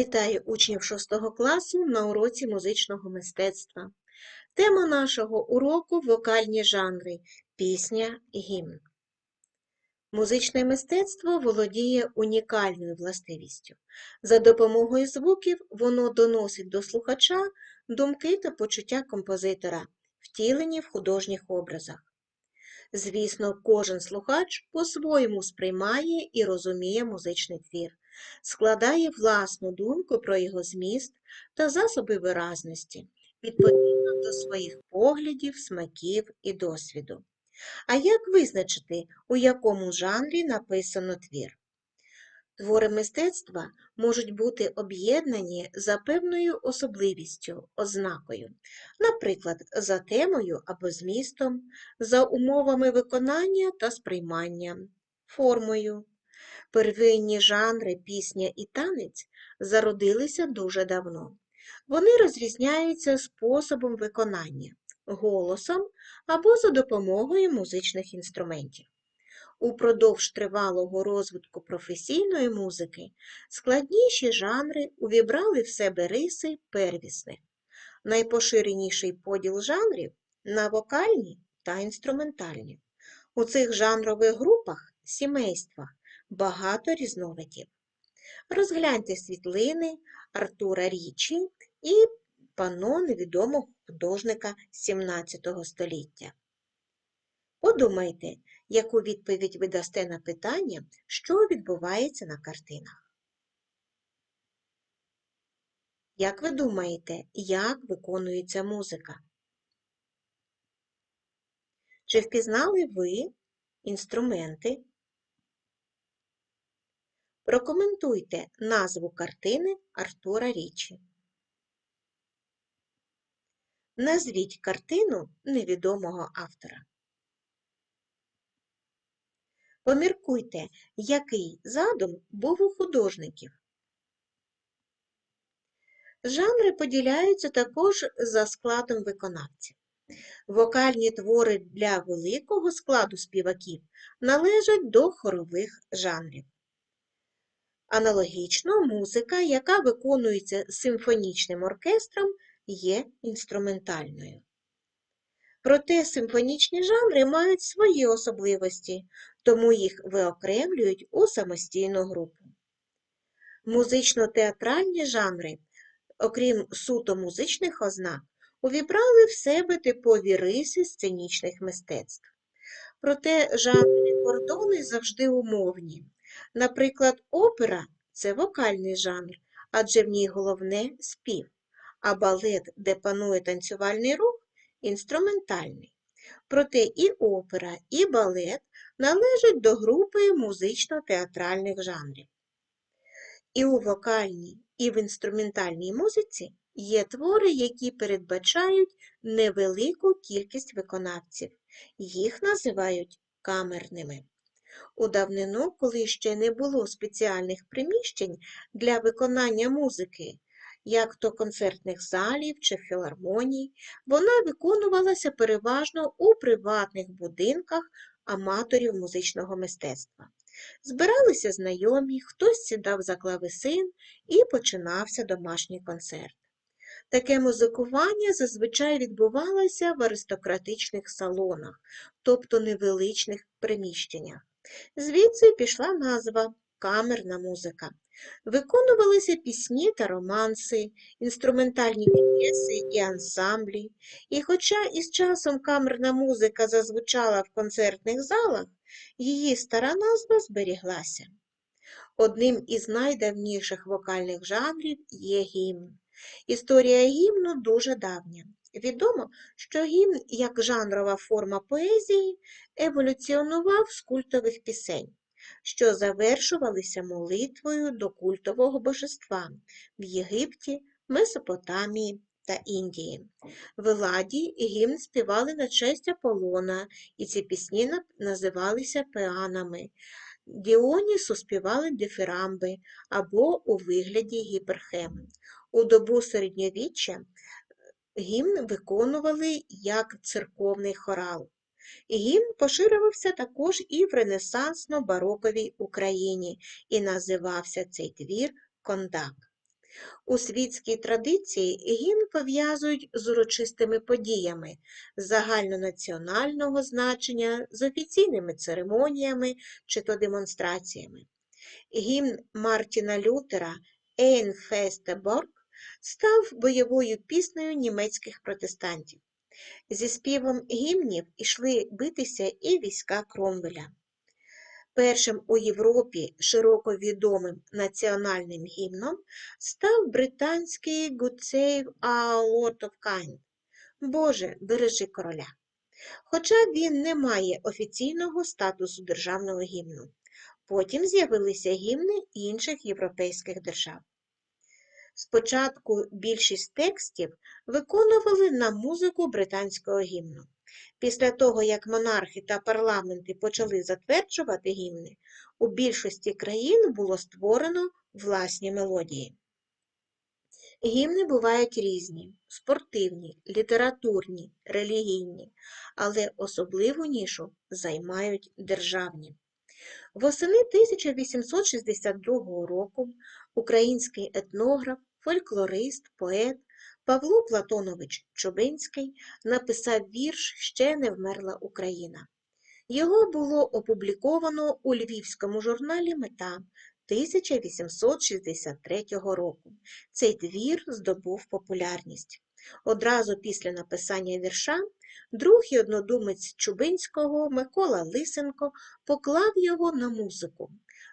Вітаю учнів 6 класу на уроці музичного мистецтва. Тема нашого уроку вокальні жанри пісня, гімн. Музичне мистецтво володіє унікальною властивістю. За допомогою звуків воно доносить до слухача думки та почуття композитора, втілені в художніх образах. Звісно, кожен слухач по-своєму сприймає і розуміє музичний твір, складає власну думку про його зміст та засоби виразності, відповідно до своїх поглядів, смаків і досвіду. А як визначити, у якому жанрі написано твір? Твори мистецтва можуть бути об'єднані за певною особливістю, ознакою, наприклад, за темою або змістом, за умовами виконання та сприймання, формою. Первинні жанри пісня і танець зародилися дуже давно. Вони розрізняються способом виконання, голосом або за допомогою музичних інструментів. Упродовж тривалого розвитку професійної музики складніші жанри увібрали в себе риси первісних. Найпоширеніший поділ жанрів на вокальні та інструментальні. У цих жанрових групах, сімействах багато різновидів. Розгляньте світлини Артура Річі і пано невідомого художника XVII століття. Подумайте, яку відповідь ви дасте на питання, що відбувається на картинах. Як ви думаєте, як виконується музика? Чи впізнали ви інструменти? Прокоментуйте назву картини Артура Річі. Назвіть картину невідомого автора. Поміркуйте, який задум був у художників. Жанри поділяються також за складом виконавців. Вокальні твори для великого складу співаків належать до хорових жанрів. Аналогічно, музика, яка виконується симфонічним оркестром, є інструментальною. Проте симфонічні жанри мають свої особливості, тому їх виокремлюють у самостійну групу. Музично-театральні жанри, окрім суто музичних ознак, увібрали в себе типові риси сценічних мистецтв. Проте жанрові кордони завжди умовні. Наприклад, опера це вокальний жанр, адже в ній головне спів, а балет, де панує танцювальний рух, інструментальний. Проте і опера, і балет належать до групи музично-театральних жанрів. І у вокальній, і в інструментальній музиці є твори, які передбачають невелику кількість виконавців. Їх називають камерними. У давнину, коли ще не було спеціальних приміщень для виконання музики, як то концертних залів чи філармоній, вона виконувалася переважно у приватних будинках аматорів музичного мистецтва. Збиралися знайомі, хтось сідав за клавесин і починався домашній концерт. Таке музикування зазвичай відбувалося в аристократичних салонах, тобто невеличних приміщеннях. Звідси пішла назва камерна музика. Виконувалися пісні та романси, інструментальні п'єси і ансамблі, і хоча із часом камерна музика зазвучала в концертних залах, її стара назва зберіглася. Одним із найдавніших вокальних жанрів є гімн. Історія гімну дуже давня. Відомо, що гімн, як жанрова форма поезії, еволюціонував з культових пісень, що завершувалися молитвою до культового божества в Єгипті, Месопотамії та Індії. В Еладі гімн співали на честь Аполлона, і ці пісні називалися пеанами. Діонісу співали дифірамби або у вигляді гіперхем. У добу середньовіччя гімн виконували як церковний хорал. Гімн поширювався також і в ренесансно-бароковій Україні і називався цей твір кондак. У світській традиції гімн пов'язують з урочистими подіями загальнонаціонального значення, з офіційними церемоніями чи то демонстраціями. Гімн Мартіна Лютера «Ейн Борг» став бойовою піснею німецьких протестантів. Зі співом гімнів ішли битися і війська Кромвеля. Першим у Європі широко відомим національним гімном став британський «God Save Our Lord Kind» Боже, бережи короля. Хоча він не має офіційного статусу державного гімну. Потім з'явилися гімни інших європейських держав. Спочатку більшість текстів виконували на музику британського гімну. Після того, як монархи та парламенти почали затверджувати гімни, у більшості країн було створено власні мелодії. Гімни бувають різні спортивні, літературні, релігійні, але особливу нішу займають державні. Восени 1862 року український етнограф, фольклорист, поет Павло Платонович Чубинський написав вірш Ще не вмерла Україна. Його було опубліковано у львівському журналі Мета 1863 року. Цей твір здобув популярність. Одразу після написання вірша друг і однодумець Чубинського Микола Лисенко поклав його на музику.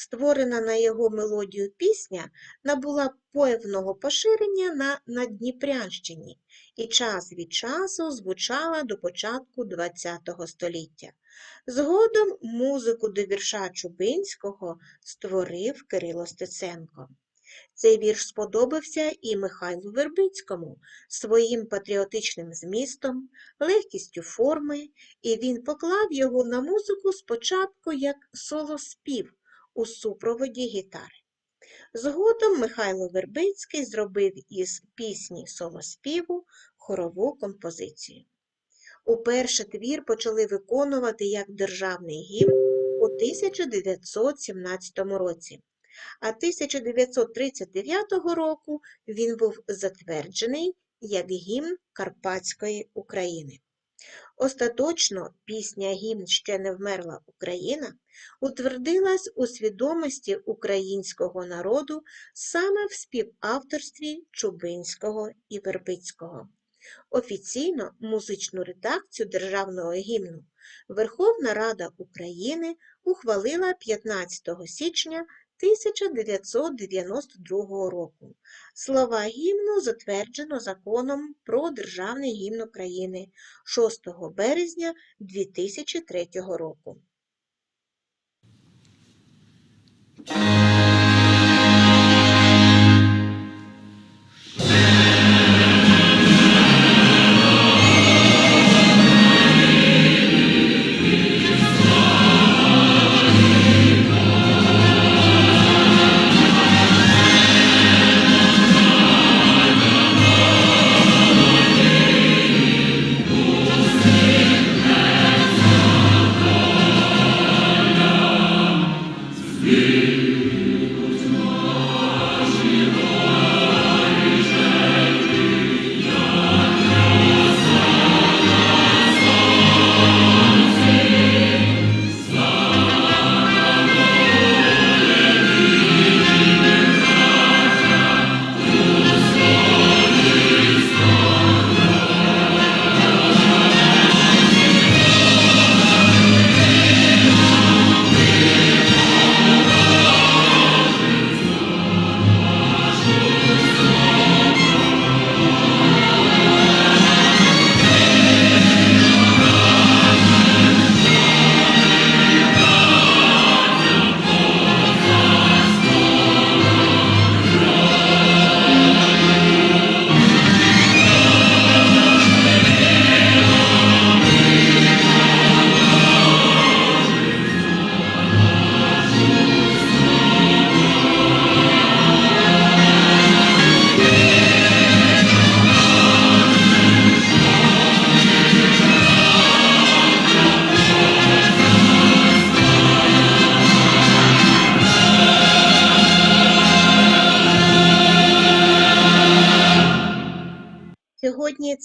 Створена на його мелодію пісня набула певного поширення на Надніпрянщині і час від часу звучала до початку ХХ століття. Згодом музику до вірша Чубинського створив Кирило Стеценко. Цей вірш сподобався і Михайлу Вербицькому своїм патріотичним змістом, легкістю форми, і він поклав його на музику спочатку як солоспів у супроводі гітари. Згодом Михайло Вербицький зробив із пісні солоспіву хорову композицію. Уперше твір почали виконувати як державний гімн у 1917 році, а 1939 року він був затверджений як гімн Карпатської України. Остаточно пісня Гімн ще не вмерла Україна утвердилась у свідомості українського народу саме в співавторстві Чубинського і Вербицького. Офіційно музичну редакцію державного гімну Верховна Рада України ухвалила 15 січня 1992 року. Слова гімну затверджено законом про Державний гімн України 6 березня 2003 року.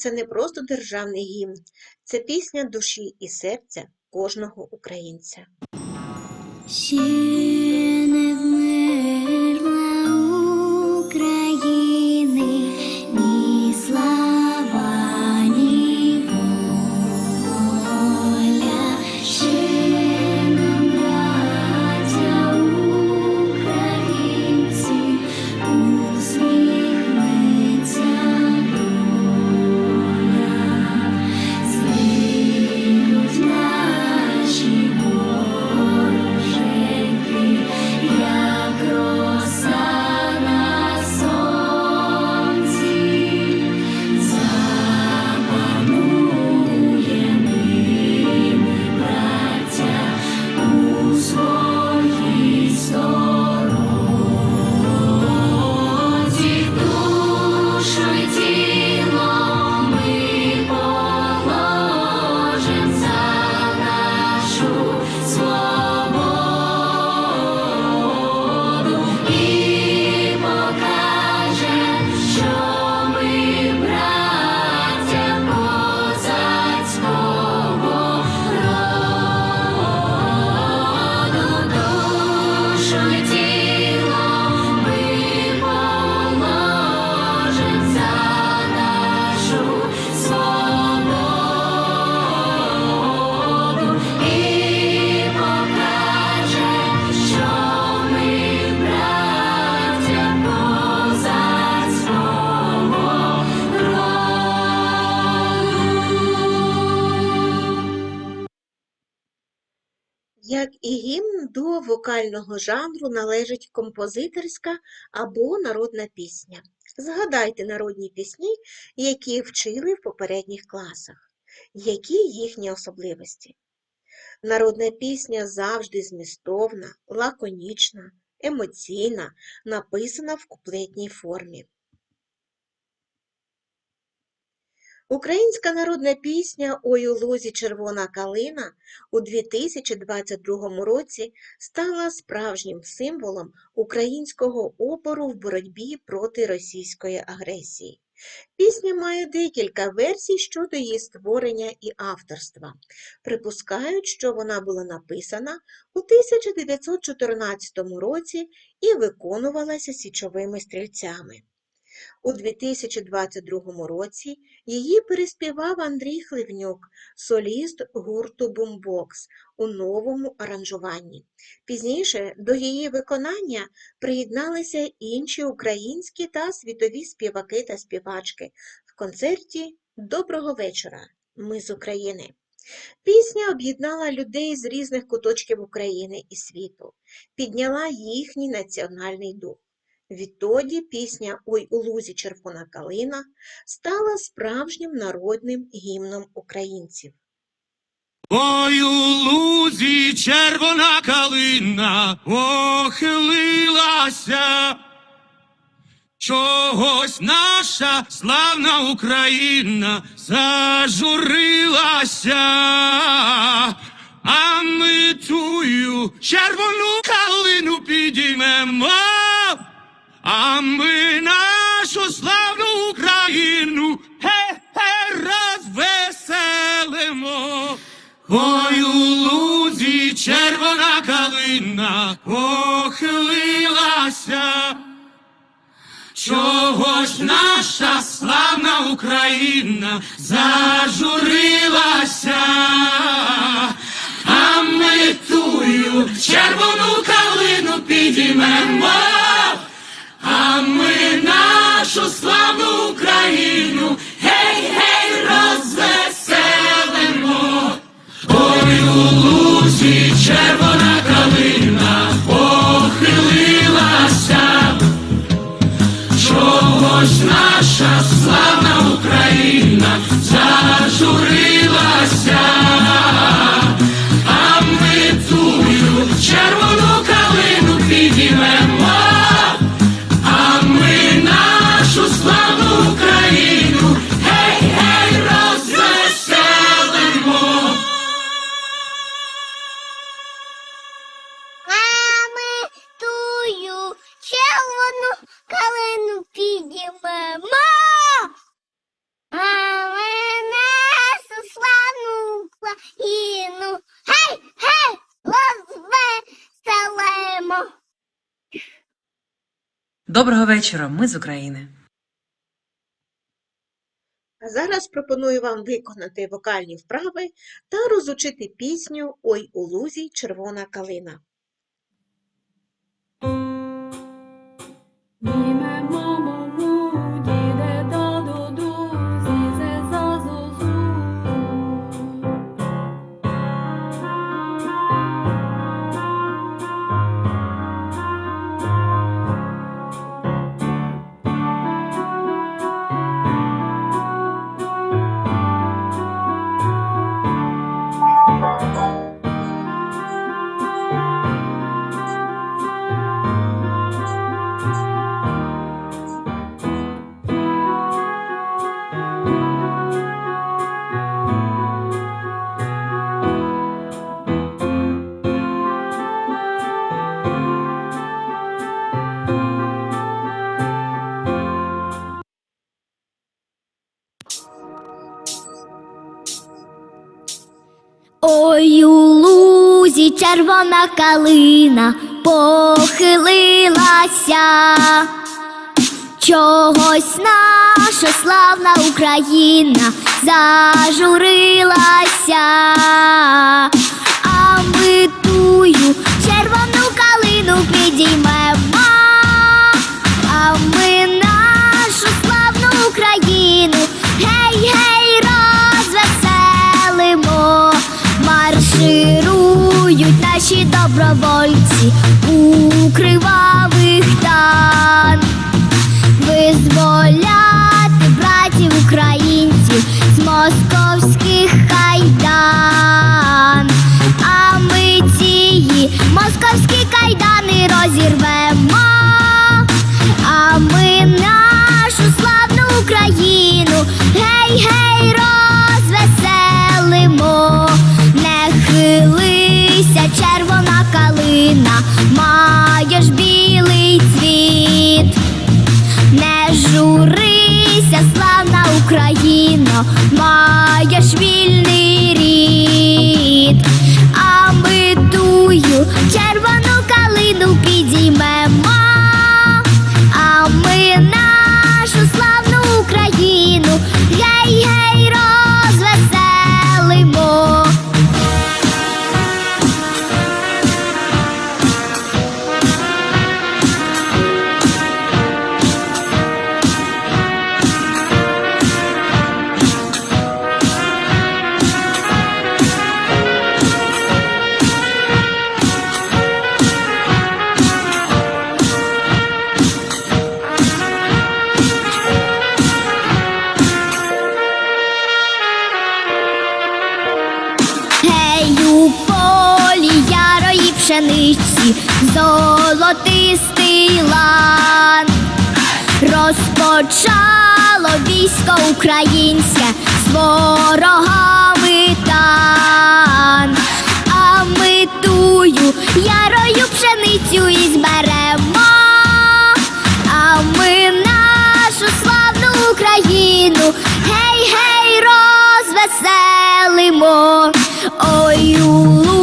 Це не просто державний гімн, це пісня душі і серця кожного українця. Ще вокального жанру належить композиторська або народна пісня. Згадайте народні пісні, які вчили в попередніх класах. Які їхні особливості? Народна пісня завжди змістовна, лаконічна, емоційна, написана в куплетній формі. Українська народна пісня «Ой у лузі червона калина» у 2022 році стала справжнім символом українського опору в боротьбі проти російської агресії. Пісня має декілька версій щодо її створення і авторства. Припускають, що вона була написана у 1914 році і виконувалася січовими стрільцями. У 2022 році її переспівав Андрій Хливнюк, соліст гурту Бумбокс у новому аранжуванні. Пізніше до її виконання приєдналися інші українські та світові співаки та співачки в концерті Доброго вечора! Ми з України. Пісня об'єднала людей з різних куточків України і світу, підняла їхній національний дух. Відтоді пісня «Ой у лузі червона калина» стала справжнім народним гімном українців. Ой у лузі червона калина похилилася. Чогось наша славна Україна зажурилася, а ми тую червону калину підіймемо, а ми нашу славну Україну ге-ге розвеселимо. Ой у лузі червона калина похилилася. Чого ж наша славна Україна зажурилася, а ми тую червону калину підіймемо, а ми нашу славну Україну Доброго вечора, ми з України. А зараз пропоную вам виконати вокальні вправи та розучити пісню Ой у лузі червона калина. Ой, у лузі червона калина похилилася, чогось наша славна Україна зажурилася, а ми тую червону калину підіймемо, Марширують наші добровольці. У журися, славна Україна маєш пшениці, золотистий лан. Розпочало військо українське з ворогами тан. А ми тую ярою пшеницю і зберемо. А ми нашу славну Україну, гей, гей, розвеселимо. Ой, у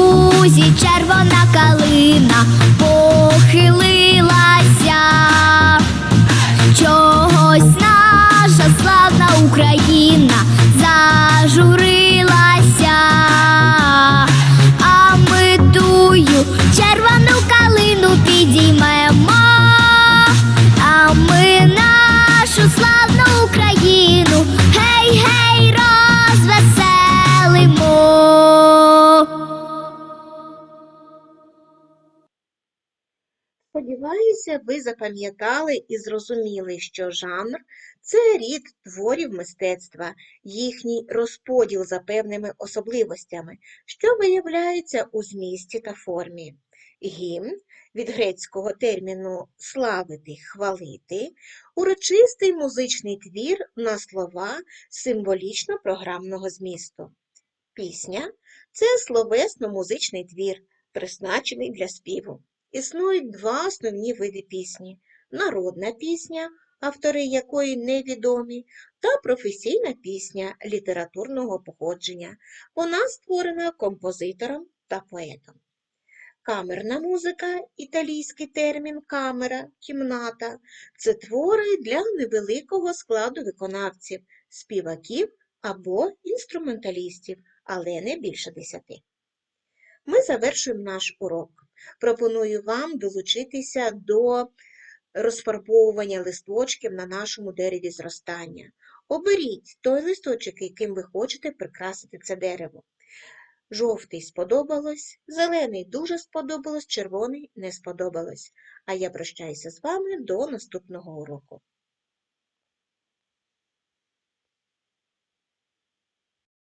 ви запам'ятали і зрозуміли, що жанр це рід творів мистецтва, їхній розподіл за певними особливостями, що виявляється у змісті та формі. Гімн від грецького терміну славити, хвалити, урочистий музичний твір на слова символічно-програмного змісту. Пісня це словесно-музичний твір, призначений для співу. Існують два основні види пісні: народна пісня, автори якої невідомі, та професійна пісня літературного походження. Вона створена композитором та поетом. Камерна музика, італійський термін камера, кімната це твори для невеликого складу виконавців, співаків або інструменталістів, але не більше десяти. Ми завершуємо наш урок. Пропоную вам долучитися до розфарбовування листочків на нашому дереві зростання. Оберіть той листочок, яким ви хочете прикрасити це дерево. Жовтий сподобалось, зелений дуже сподобалось, червоний не сподобалось. А я прощаюся з вами до наступного уроку.